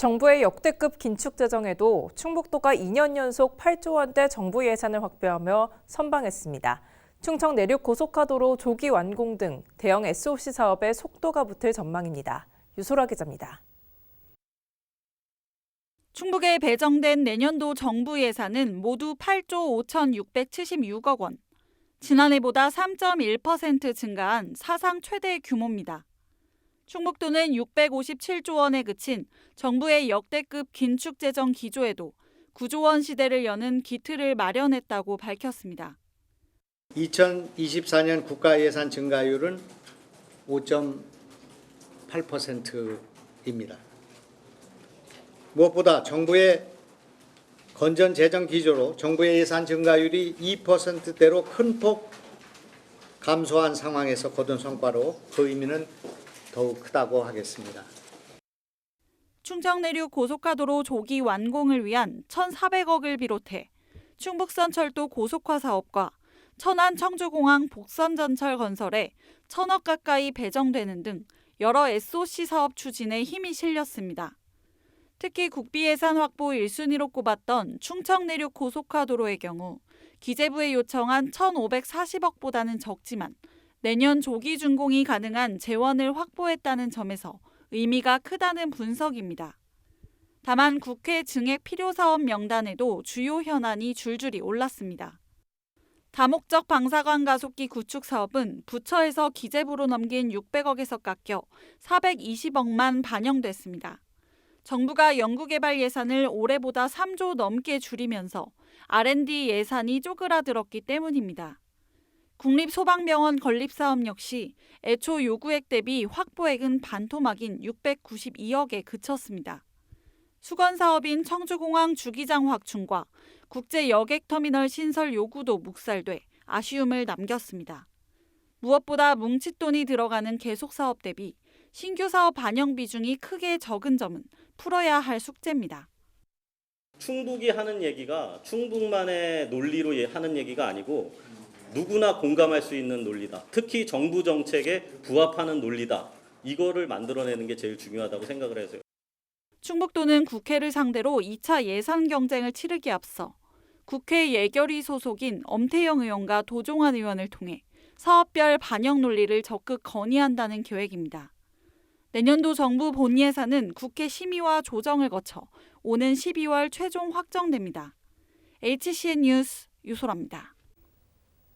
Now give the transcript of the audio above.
정부의 역대급 긴축 재정에도 충북도가 2년 연속 8조 원대 정부 예산을 확보하며 선방했습니다. 충청 내륙 고속화도로 조기 완공 등 대형 SOC 사업에 속도가 붙을 전망입니다. 유소라 기자입니다. 충북에 배정된 내년도 정부 예산은 모두 8조 5,676억 원. 지난해보다 3.1% 증가한 사상 최대 규모입니다. 충북도는 657조 원에 그친 정부의 역대급 긴축 재정 기조에도 9조 원 시대를 여는 기틀을 마련했다고 밝혔습니다. 2024년 국가 예산 증가율은 5.8%입니다. 무엇보다 정부의 건전 재정 기조로 정부의 예산 증가율이 2%대로 큰 폭 감소한 상황에서 거둔 성과로 그 의미는 더욱 크다고 하겠습니다. 충청 내륙 고속화도로 조기 완공을 위한 1,400억을 비롯해 충북선 철도 고속화 사업과 천안 청주공항 복선 전철 건설에 천억 가까이 배정되는 등 여러 SOC 사업 추진에 힘이 실렸습니다. 특히 국비 예산 확보 1순위로 꼽았던 충청 내륙 고속화도로의 경우 기재부에 요청한 1,540억보다는 적지만 내년 조기 준공이 가능한 재원을 확보했다는 점에서 의미가 크다는 분석입니다. 다만 국회 증액 필요 사업 명단에도 주요 현안이 줄줄이 올랐습니다. 다목적 방사관 가속기 구축 사업은 부처에서 기재부로 넘긴 600억에서 깎여 420억만 반영됐습니다. 정부가 연구개발 예산을 올해보다 3조 넘게 줄이면서 R&D 예산이 쪼그라들었기 때문입니다. 국립소방병원 건립사업 역시 애초 요구액 대비 확보액은 반토막인 692억에 그쳤습니다. 수건 사업인 청주공항 주기장 확충과 국제 여객터미널 신설 요구도 묵살돼 아쉬움을 남겼습니다. 무엇보다 뭉칫돈이 들어가는 계속 사업 대비 신규 사업 반영 비중이 크게 적은 점은 풀어야 할 숙제입니다. 충북이 하는 얘기가 충북만의 논리로 예- 하는 얘기가 아니고 누구나 공감할 수 있는 논리다. 특히 정부 정책에 부합하는 논리다. 이거를 만들어내는 게 제일 중요하다고 생각을 해서 충북도는 국회를 상대로 2차 예산 경쟁을 치르기 앞서 국회 예결위 소속인 엄태영 의원과 도종환 의원을 통해 사업별 반영 논리를 적극 건의한다는 계획입니다. 내년도 정부 본 예산은 국회 심의와 조정을 거쳐 오는 12월 최종 확정됩니다. HCN 뉴스 유소라입니다.